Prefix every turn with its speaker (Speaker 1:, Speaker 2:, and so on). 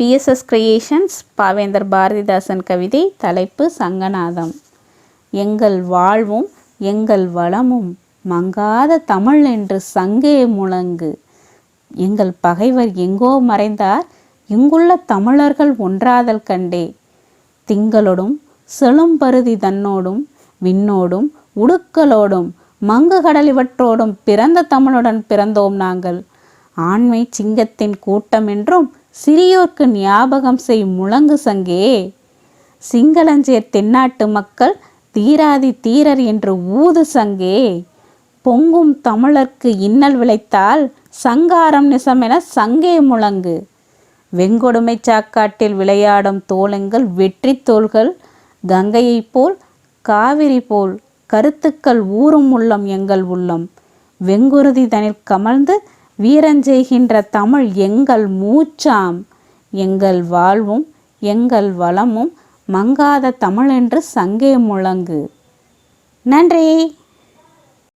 Speaker 1: BSS creations பாவேந்தர் பாரதிதாசன் கவிதை தலைப்பு சங்கநாதம் எங்கள் வாழ்வும் எங்கள் வளமும் மங்காத தமிழ் என்று சங்கே முழங்கு எங்கள் பகைவர் எங்கோ மறைந்தார் இங்குள்ள தமிழர்கள் ஒன்றாதல் கண்டே திங்களோடும் செழும்பருதி தன்னோடும் விண்ணோடும் உடுக்களோடும் மங்கு கடலிவற்றோடும் பிறந்த தமிழுடன் பிறந்தோம் நாங்கள் ஆண்மை சிங்கத்தின் கூட்டம் என்றும் சிறியோர்க்கு ஞாபகம் செய் முழங்கு சங்கே சிங்களஞ்சேர் தென்னாட்டு மக்கள் தீராதி தீரர் என்று ஊது சங்கே பொங்கும் தமிழர்க்கு இன்னல் விளைத்தால் சங்காரம் நிசமென சங்கே முழங்கு வெங்கொடுமை சாக்காட்டில் விளையாடும் தோளங்கள் வெற்றி தோள்கள் கங்கையைப் போல் காவிரி போல் கருத்துக்கள் ஊறும் உள்ளம் எங்கள் உள்ளம் வெங்குருதி தனில் கமழ்ந்து வீரஞ்செய்கின்ற தமிழ் எங்கள் மூச்சாம் எங்கள் வாழ்வும் எங்கள் வளமும் மங்காத தமிழென்று சங்கே முழங்கு நன்றி